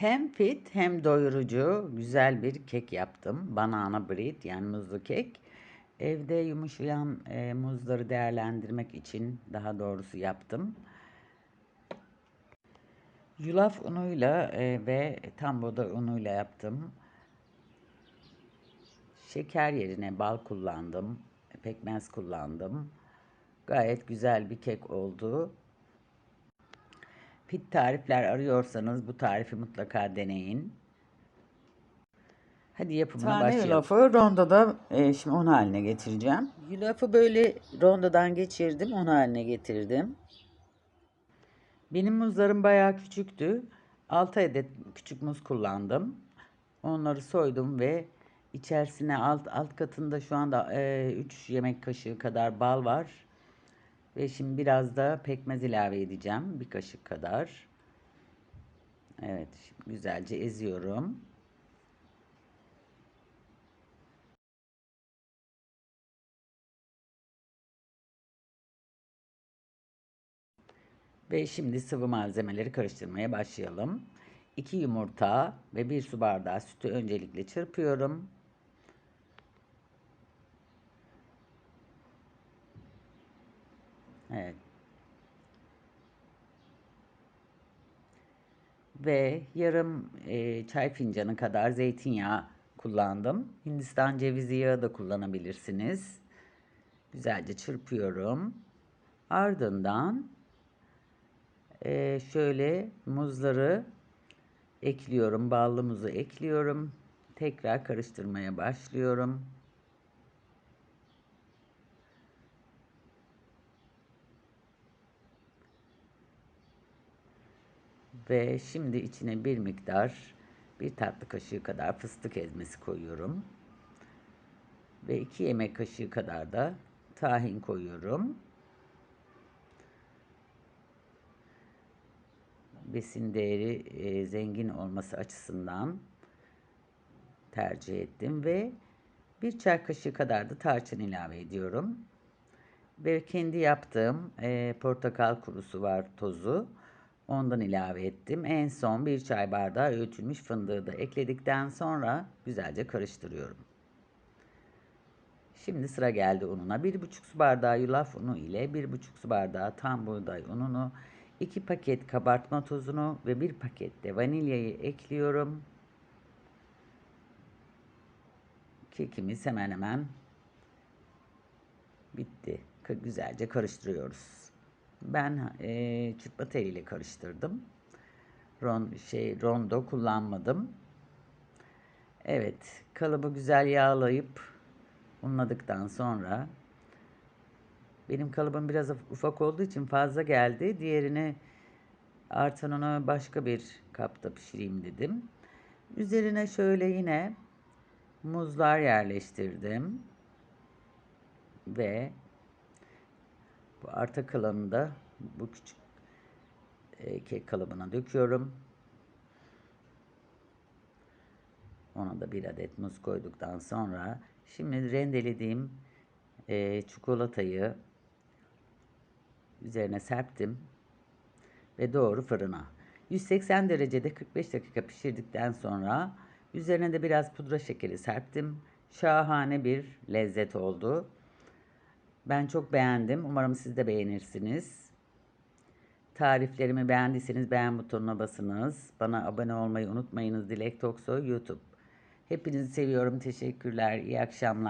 Hem fit hem doyurucu güzel bir kek yaptım. Banana bread yani muzlu kek. Evde yumuşayan e, muzları değerlendirmek için daha doğrusu yaptım. Yulaf unuyla e, ve tam buğday unuyla yaptım. Şeker yerine bal kullandım. Pekmez kullandım. Gayet güzel bir kek oldu. Pit tarifler arıyorsanız bu tarifi mutlaka deneyin. Hadi yapımına Tane başlayalım. yulafı rondoda e, şimdi un haline getireceğim. Yulafı böyle rondodan geçirdim, un haline getirdim. Benim muzlarım bayağı küçüktü. 6 adet küçük muz kullandım. Onları soydum ve içerisine alt alt katında şu anda 3 yemek kaşığı kadar bal var. Ve şimdi biraz da pekmez ilave edeceğim. Bir kaşık kadar. Evet, şimdi güzelce eziyorum. Ve şimdi sıvı malzemeleri karıştırmaya başlayalım. 2 yumurta ve 1 su bardağı sütü öncelikle çırpıyorum. Evet. Ve yarım e, çay fincanı kadar zeytinyağı kullandım. Hindistan cevizi yağı da kullanabilirsiniz. Güzelce çırpıyorum. Ardından e, şöyle muzları ekliyorum. Ballı muzu ekliyorum. Tekrar karıştırmaya başlıyorum. Ve şimdi içine bir miktar bir tatlı kaşığı kadar fıstık ezmesi koyuyorum. Ve iki yemek kaşığı kadar da tahin koyuyorum. Besin değeri e, zengin olması açısından tercih ettim ve bir çay kaşığı kadar da tarçın ilave ediyorum. Ve kendi yaptığım e, portakal kurusu var tozu. Ondan ilave ettim. En son bir çay bardağı öğütülmüş fındığı da ekledikten sonra güzelce karıştırıyorum. Şimdi sıra geldi ununa. 1,5 su bardağı yulaf unu ile 1,5 su bardağı tam buğday ununu, 2 paket kabartma tozunu ve 1 paket de vanilyayı ekliyorum. Kekimiz hemen hemen bitti. Güzelce karıştırıyoruz. Ben e, çırpma teliyle karıştırdım. Ron, şey rondo kullanmadım. Evet, kalıbı güzel yağlayıp unladıktan sonra benim kalıbım biraz ufak olduğu için fazla geldi. Diğerini artan onu başka bir kapta pişireyim dedim. Üzerine şöyle yine muzlar yerleştirdim. Ve bu arta kalanını da bu küçük e, kek kalıbına döküyorum. Ona da bir adet muz koyduktan sonra şimdi rendelediğim e, çikolatayı üzerine serptim ve doğru fırına. 180 derecede 45 dakika pişirdikten sonra üzerine de biraz pudra şekeri serptim. Şahane bir lezzet oldu. Ben çok beğendim. Umarım siz de beğenirsiniz. Tariflerimi beğendiyseniz beğen butonuna basınız. Bana abone olmayı unutmayınız. Dilek Toksoy YouTube. Hepinizi seviyorum. Teşekkürler. İyi akşamlar.